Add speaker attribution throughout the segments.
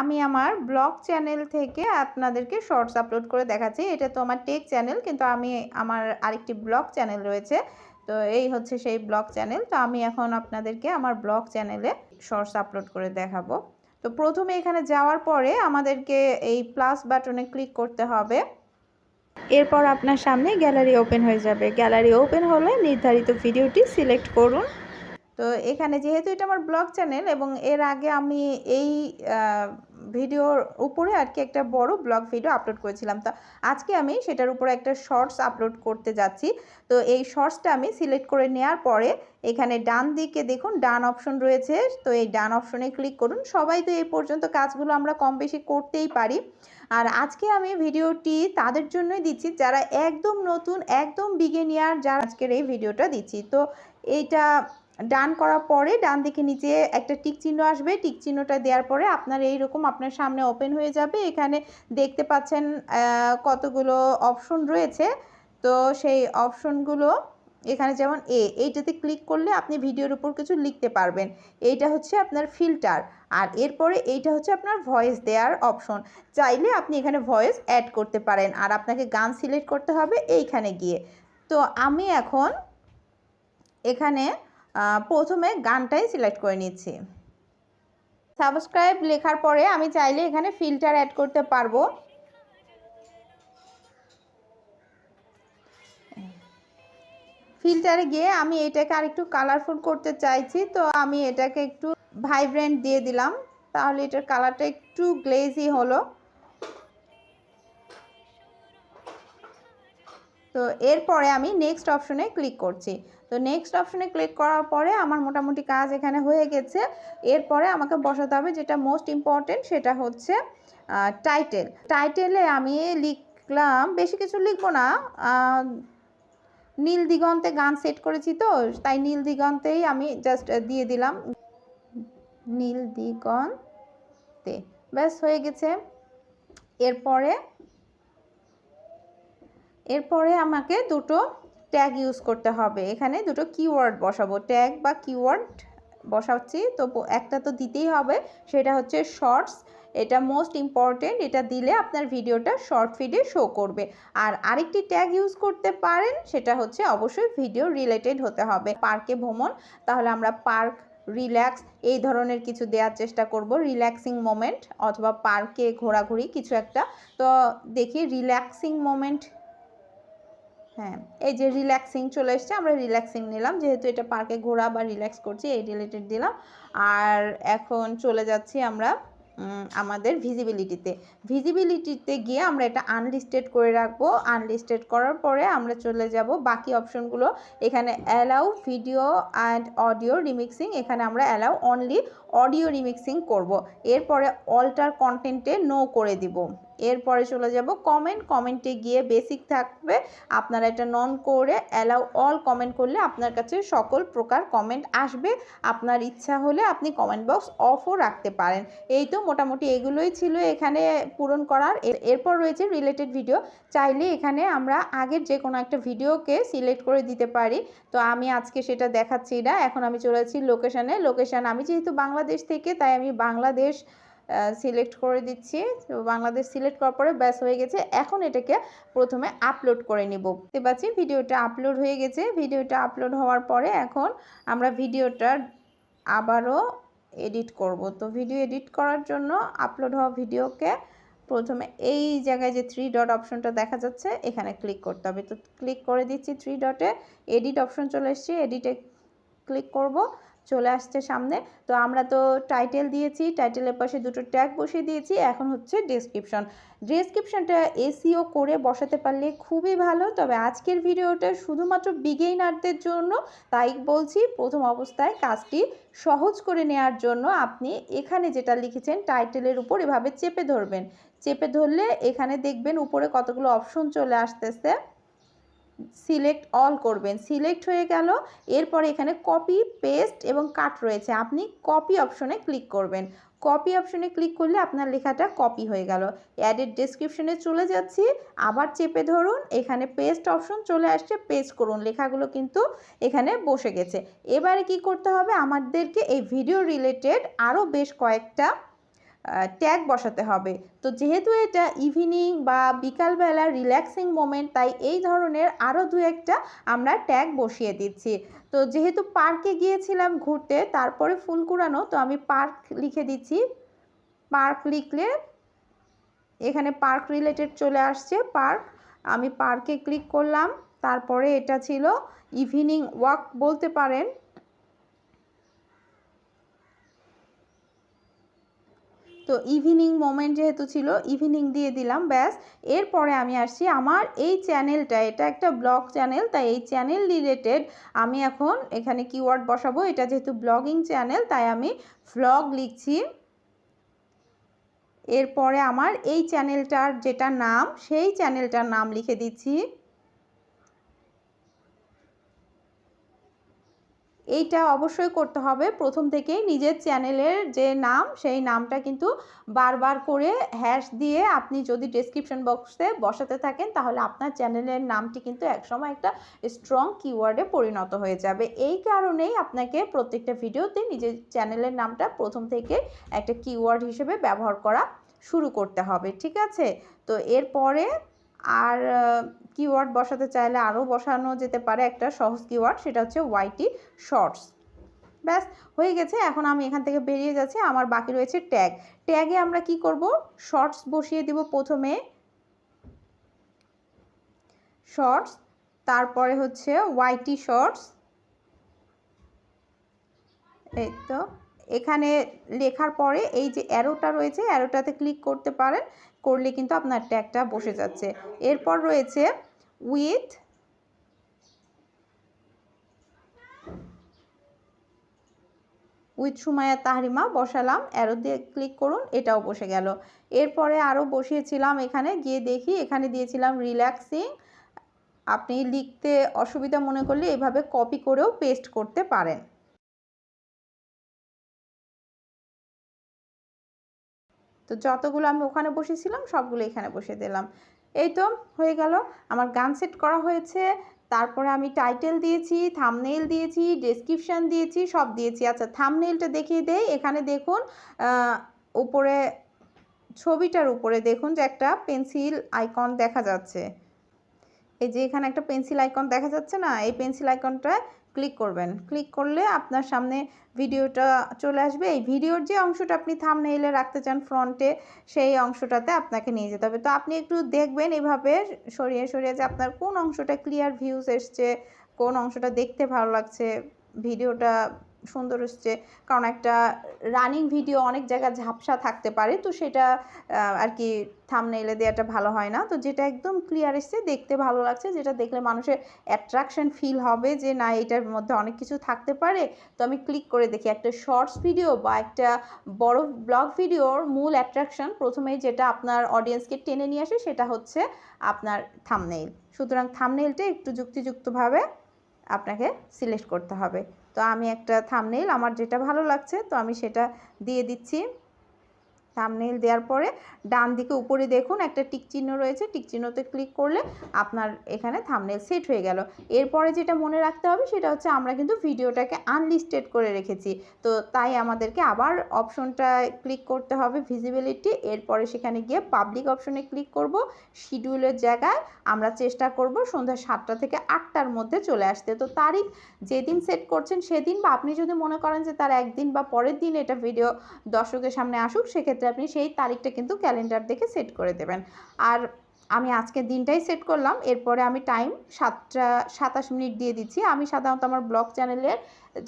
Speaker 1: আমি আমার blog channel থেকে আপনাদেরকে শর্টস আপলোড করে দেখাচ্ছি। এটা তো আমার টেক চ্যানেল, কিন্তু আমি আমার আরেকটি ব্লগ চ্যানেল রয়েছে। তো এই হচ্ছে সেই ব্লগ চ্যানেল। তো আমি এখন আপনাদেরকে আমার ব্লগ চ্যানেলে শর্টস আপলোড করে দেখাবো। তো প্রথমে এখানে যাওয়ার পরে আমাদেরকে এই প্লাস বাটনে ক্লিক করতে হবে। এরপর আপনার সামনে গ্যালারি ওপেন হয়ে যাবে। গ্যালারি ওপেন হলে নির্ধারিত ভিডিওটি সিলেক্ট করুন। তো এখানে যেহেতু এটা আমার ব্লগ চ্যানেল এবং এর আগে আমি এই ভিডিওর উপরে আর কি একটা বড় ব্লগ ভিডিও আপলোড করেছিলাম। তো আজকে আমি সেটার উপরে একটা শর্টস আপলোড করতে যাচ্ছি। তো এই শর্টসটা আমি সিলেক্ট করে নেওয়ার পরে এখানে ডান দিকে দেখুন, ডান অপশন রয়েছে। তো এই ডান অপশনে ক্লিক করুন। সবাই তো এই পর্যন্ত কাজগুলো আমরা কম বেশি করতেই পারি। আর আজকে আমি ভিডিওটি তাদের জন্যই দিচ্ছি, যারা একদম নতুন, একদম বিগেনিয়ার যারা আজকের এই ভিডিওটা দিচ্ছি। তো এইটা ডান করার পরে ডান দিকে নিচে একটা টিক চিহ্ন আসবে। টিক চিহ্নটা দেওয়ার পরে আপনার এইরকম আপনার সামনে ওপেন হয়ে যাবে। এখানে দেখতে পাচ্ছেন কতগুলো অপশন রয়েছে। তো সেই অপশনগুলো এখানে যেমন এ এইটাতে ক্লিক করলে আপনি ভিডিওর উপর কিছু লিখতে পারবেন। এইটা হচ্ছে আপনার ফিল্টার আর এরপরে এইটা হচ্ছে আপনার ভয়েস দেওয়ার অপশন চাইলে আপনি এখানে ভয়েস অ্যাড করতে পারেন। আর আপনাকে গান সিলেক্ট করতে হবে এইখানে গিয়ে। তো আমি এখন এখানে প্রথমে গানটাই সিলেক্ট করে নিচ্ছি। সাবস্ক্রাইব লেখার পরে আমি চাইলে এখানে ফিল্টার অ্যাড করতে পারব। ফিল্টারে গিয়ে আমি এটাকে আরেকটু কালারফুল করতে চাইছি, তো আমি এটাকে একটু ভাইব্রেন্ট দিয়ে দিলাম। তাহলে এটার কালারটা একটু গ্লেজি হলো। তো এরপরে আমি নেক্সট অপশনে ক্লিক করছি। তো নেক্সট অপশনে ক্লিক করার পরে আমার মোটামুটি কাজ এখানে হয়ে গেছে। এরপরে আমাকে বসাতে হবে যেটা মোস্ট ইম্পর্টেন্ট সেটা হচ্ছে টাইটেল টাইটেলে আমি লিখলাম, বেশি কিছু লিখব না নীল দিগন্তে গান সেট করেছি তো, তাই নীল দিগন্তেই আমি জাস্ট দিয়ে দিলাম। নীল দিগন্তে, ব্যাস হয়ে গেছে। এরপরে এরপরে আমাকে দুটো ট্যাগ ইউজ করতে হবে। এখানে দুটো কিওয়ার্ড বসাবো। ট্যাগ বা কিওয়ার্ড বসাচ্ছি। তো একটা তো দিতেই হবে। সেটা হচ্ছে শর্টস এটা মোস্ট ইম্পর্টেন্ট এটা দিলে আপনার ভিডিওটা শর্ট ফিডে শো করবে। আর আরেকটি ট্যাগ ইউজ করতে পারেন, সেটা হচ্ছে অবশ্যই ভিডিও রিলেটেড হতে হবে। পার্কে ভ্রমণ। তাহলে আমরা পার্ক রিল্যাক্স এই ধরনের কিছু দেওয়ার চেষ্টা করব। রিল্যাক্সিং মোমেন্ট অথবা পার্কে ঘোরাঘুরি কিছু একটা। তো দেখি রিল্যাক্সিং মোমেন্ট হ্যাঁ এই যে রিল্যাক্সিং চলে এসছে, আমরা রিল্যাক্সিং নিলাম। যেহেতু এটা পার্কে ঘোরা বা রিল্যাক্স করছি, এই রিলেটেড দিলাম। আর এখন চলে যাচ্ছি আমরা আমাদের ভিজিবিলিটিতে ভিজিবিলিটিতে গিয়ে আমরা এটা আনলিস্টেড করে রাখব। আনলিস্টেড করার পরে আমরা চলে যাব, বাকি অপশনগুলো এখানে allow video and audio remixing এখানে আমরা অ্যালাউ অনলি অডিও রিমিক্সিং করব। এরপরে অল্টার কন্টেন্টে নো করে দিব। এরপরে চলে যাব কমেন্ট কমেন্টে গিয়ে বেসিক থাকবে। আপনারা এটা নন করে অ্যালাউ অল কমেন্ট করলে আপনার কাছে সকল প্রকার কমেন্ট আসবে। আপনার ইচ্ছা হলে আপনি কমেন্ট বক্স অফও রাখতে পারেন। এই তো মোটামুটি এগুলোই ছিল এখানে পূরণ করার। এরপর রয়েছে রিলেটেড ভিডিও চাইলে এখানে আমরা আগের যে কোনো একটা ভিডিওকে সিলেক্ট করে দিতে পারি। তো আমি আজকে সেটা দেখাচ্ছি না। এখন আমি চলে যাচ্ছি লোকেশানে লোকেশান আমি যেহেতু বাংলাদেশ থেকে, তাই আমি বাংলাদেশ সিলেক্ট করে দিচ্ছি। তো বাংলাদেশ সিলেক্ট করার পরে ব্যাস হয়ে গেছে। এখন এটাকে প্রথমে আপলোড করে নিব। দেখতে পাচ্ছি ভিডিওটা আপলোড হয়ে গেছে। ভিডিওটা আপলোড হওয়ার পরে এখন আমরা ভিডিওটা আবারও এডিট করব। তো ভিডিও এডিট করার জন্য আপলোড হওয়া ভিডিওকে প্রথমে এই জায়গায় যে থ্রি ডট অপশনটা দেখা যাচ্ছে, এখানে ক্লিক করতে হবে। তো ক্লিক করে দিচ্ছি থ্রি ডটে এডিট অপশন চলে এসছে। এডিটে ক্লিক করব। চলে আসছে সামনে। তো আমরা তো টাইটেল দিয়েছি টাইটেলের পাশে দুটো ট্যাগ বসিয়ে দিয়েছি, এখন হচ্ছে ডেসক্রিপশন ডেসক্রিপশনটা এসিও করে বসাতে পারলে খুবই ভালো, তবে আজকের ভিডিওটা শুধুমাত্র বিগেইনারদের জন্য, তাই বলছি প্রথম অবস্থায় কাজটি সহজ করে নেওয়ার জন্য আপনি এখানে যেটা লিখেছেন টাইটেলের উপর এভাবে চেপে ধরবেন। চেপে ধরলে এখানে দেখবেন উপরে কতগুলো অপশন চলে আসতেছে। সিলেক্ট অল করবেন। সিলেক্ট হয়ে গেল, এরপরে এখানে কপি পেস্ট এবং কাট রয়েছে। আপনি কপি অপশনে ক্লিক করবেন। কপি অপশনে ক্লিক করলে আপনার লেখাটা কপি হয়ে গেল। অ্যাডের ডেসক্রিপশনে চলে যাচ্ছি। আবার চেপে ধরুন, এখানে পেস্ট অপশন চলে আসছে পেস্ট করুন। লেখাগুলো কিন্তু এখানে বসে গেছে। এবারে কি করতে হবে? আমাদেরকে এই ভিডিও রিলেটেড আরও বেশ কয়েকটা ট্যাগ বসাতে হবে। তো যেহেতু এটা ইভিনিং বা বিকালবেলা রিল্যাক্সিং মোমেন্ট তাই এই ধরনের আরও দু একটা আমরা ট্যাগ বসিয়ে দিচ্ছি। তো যেহেতু পার্কে গিয়েছিলাম ঘুরতে, তারপরে ফুল কুড়ানো, তো আমি পার্ক লিখে দিচ্ছি। পার্ক লিখলে এখানে পার্ক রিলেটেড চলে আসছে পার্ক আমি পার্কে ক্লিক করলাম, তারপরে এটা ছিল ইভিনিং ওয়াক বলতে পারেন। তো ইভিনিং মোমেন্ট যেহেতু ছিল ইভিনিং দিয়ে দিলাম, ব্যাস। এরপরে আমি আসছি আমার এই চ্যানেলটা এটা একটা ব্লগ চ্যানেল তাই এই চ্যানেল রিলেটেড আমি এখন এখানে কিওয়ার্ড বসাবো। এটা যেহেতু ব্লগিং চ্যানেল তাই আমি ভ্লগ লিখছি। এরপরে আমার এই চ্যানেলটার যেটা নাম, সেই চ্যানেলটার নাম লিখে দিচ্ছি। এইটা অবশ্যই করতে হবে। প্রথম থেকেই নিজের চ্যানেলের যে নাম, সেই নামটা কিন্তু বারবার করে হ্যাশ দিয়ে আপনি যদি ডেসক্রিপশন বক্সে বসাতে থাকেন, তাহলে আপনার চ্যানেলের নামটি কিন্তু একসময় একটা স্ট্রং কিওয়ার্ডে পরিণত হয়ে যাবে। এই কারণেই আপনাকে প্রত্যেকটা ভিডিওতে নিজের চ্যানেলের নামটা প্রথম থেকে একটা কিওয়ার্ড হিসেবে ব্যবহার করা শুরু করতে হবে, ঠিক আছে? তো এরপরে আর কিওয়ার্ড বসাতে চাইলে আরও বসানো যেতে পারে একটা সহজ কিওয়ার্ড সেটা হচ্ছে ওয়াইটি শর্টস ব্যাস, হয়ে গেছে, এখন আমি এখান থেকে বেরিয়ে যাচ্ছি, আমার বাকি রয়েছে ট্যাগ ট্যাগে আমরা কি করব? শর্টস বসিয়ে দিব প্রথমে। শর্টস তারপরে হচ্ছে ওয়াইটি শর্টস এই তো। এখানে লেখার পরে এই যে অ্যারোটা রয়েছে অ্যারোটাতে ক্লিক করতে পারেন, করলে কিন্তু আপনার ট্যাগটা বসে যাচ্ছে। এরপর রয়েছে উইথ উইথ সুমায়া তাহরিমা বসালাম অ্যারো দিয়ে ক্লিক করুন, এটাও বসে গেল। এরপরে আরও বসিয়েছিলাম এখানে, গিয়ে দেখি, এখানে দিয়েছিলাম রিল্যাক্সিং আপনি লিখতে অসুবিধা মনে করলে এভাবে কপি করেও পেস্ট করতে পারেন। যতগুলো আমি ওখানে বসেছিলাম, সবগুলো এখানে বসে দিলাম। এই তো হয়ে গেল। আমার গান সেট করা হয়েছে। তারপরে আমি টাইটেল দিয়েছি থামনেইল দিয়েছি ডেসক্রিপশান দিয়েছি, সব দিয়েছি। আচ্ছা থামনেইলটা দেখিয়ে দেই। এখানে দেখুন উপরে, ছবিটার উপরে দেখুন যে একটা পেন্সিল আইকন দেখা যাচ্ছে। এই যে এখানে একটা পেন্সিল আইকন দেখা যাচ্ছে না? এই পেন্সিল আইকনটা ক্লিক করবেন। ক্লিক করলে আপনার সামনে ভিডিওটা চলে আসবে। এই ভিডিওর যে অংশটা আপনি থামনেইলে রাখতে চান ফ্রন্টে সেই অংশটাতে আপনাকে নিয়ে যেতে হবে। তো আপনি একটু দেখবেন এভাবে সরিয়ে সরিয়ে যে আপনার কোন অংশটা ক্লিয়ার ভিউস এসছে, কোন অংশটা দেখতে ভালো লাগছে ভিডিওটা সুন্দর হচ্ছে, কারণ একটা রানিং ভিডিও অনেক জায়গায় ঝাপসা থাকতে পারে, তো সেটা আর কি থামনেইলে দেওয়াটা ভালো হয় না। তো যেটা একদম ক্লিয়ার এসছে, দেখতে ভালো লাগছে, যেটা দেখলে মানুষের অ্যাট্রাকশন ফিল হবে যে, না, এটার মধ্যে অনেক কিছু থাকতে পারে। তো আমি ক্লিক করে দেখি, একটা শর্টস ভিডিও বা একটা বড় ব্লগ ভিডিওর মূল অ্যাট্রাকশন প্রথমেই যেটা আপনার অডিয়েন্সকে টেনে নিয়ে আসে, সেটা হচ্ছে আপনার থামনেইল সুতরাং থামনেইলটা একটু যুক্তিযুক্তভাবে আপনাকে সিলেক্ট করতে হবে। তো আমি একটা থামনেইল আমার যেটা ভালো লাগছে, তো আমি সেটা দিয়ে দিচ্ছি। থামনেইল দেওয়ার পরে ডান দিকে উপরে দেখুন একটা টিক চিহ্ন রয়েছে। টিক চিহ্নতে ক্লিক করলে আপনার এখানে থামনেইল সেট হয়ে গেল। এরপরে যেটা মনে রাখতে হবে সেটা হচ্ছে আমরা কিন্তু ভিডিওটাকে আনলিস্টেড করে রেখেছি। তো তাই আমাদেরকে আবার অপশনটা ক্লিক করতে হবে ভিজিবিলিটি এরপরে সেখানে গিয়ে পাবলিক অপশনে ক্লিক করব। শিডিউলের জায়গায় আমরা চেষ্টা করব সন্ধ্যা সাতটা থেকে আটটার মধ্যে চলে আসতে। তো তারিখ যেদিন সেট করছেন সেদিন বা আপনি যদি মনে করেন যে তার একদিন বা পরের দিন এটা ভিডিও দর্শকের সামনে আসুক, সেক্ষেত্রে ক্ষেত্রে আপনি সেই তারিখটা কিন্তু ক্যালেন্ডার দেখে সেট করে দেবেন। আর আমি আজকে দিনটাই সেট করলাম, এরপরে আমি টাইম সাতটা, সাতাশ মিনিট দিয়ে দিচ্ছি। আমি সাধারণত আমার ব্লগ চ্যানেলের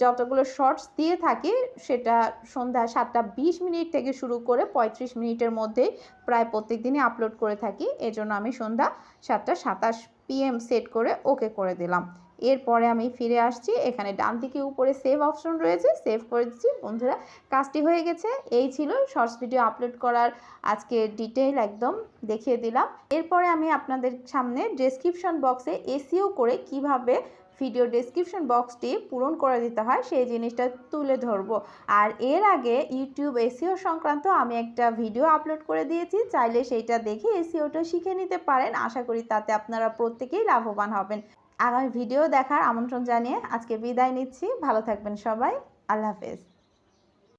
Speaker 1: যতগুলো শর্টস দিয়ে থাকি, সেটা সন্ধ্যা সাতটা বিশ মিনিট থেকে শুরু করে পঁয়ত্রিশ মিনিটের মধ্যে প্রায় প্রত্যেক দিনই আপলোড করে থাকি। এজন্য আমি সন্ধ্যা সাতটা সাতাশ পিএম সেট করে ওকে করে দিলাম। এরপরে আমি ফিরে আসছি। এখানে ডান দিকে উপরে সেভ অপশন রয়েছে। সেভ করে দিচ্ছি। বন্ধুরা, কাজটি হয়ে গেছে। এই ছিল শর্টস ভিডিও আপলোড করার আজকে ডিটেইল একদম দেখিয়ে দিলাম। এরপরে আমি আপনাদের সামনে ডেসক্রিপশন বক্সে এসিও করে কীভাবে ভিডিও ডেসক্রিপশন বক্সটি পূরণ করে দিতে হয়, সেই জিনিসটা তুলে ধরবো। আর এর আগে ইউটিউব এসিও সংক্রান্ত আমি একটা ভিডিও আপলোড করে দিয়েছি। চাইলে সেইটা দেখে এসিওটা শিখে নিতে পারেন। আশা করি তাতে আপনারা প্রত্যেকেই লাভবান হবেন। আগামী ভিডিও দেখার আমন্ত্রণ জানিয়ে আজকে বিদায় নিচ্ছি। ভালো থাকবেন সবাই। আল্লাহ হাফেজ।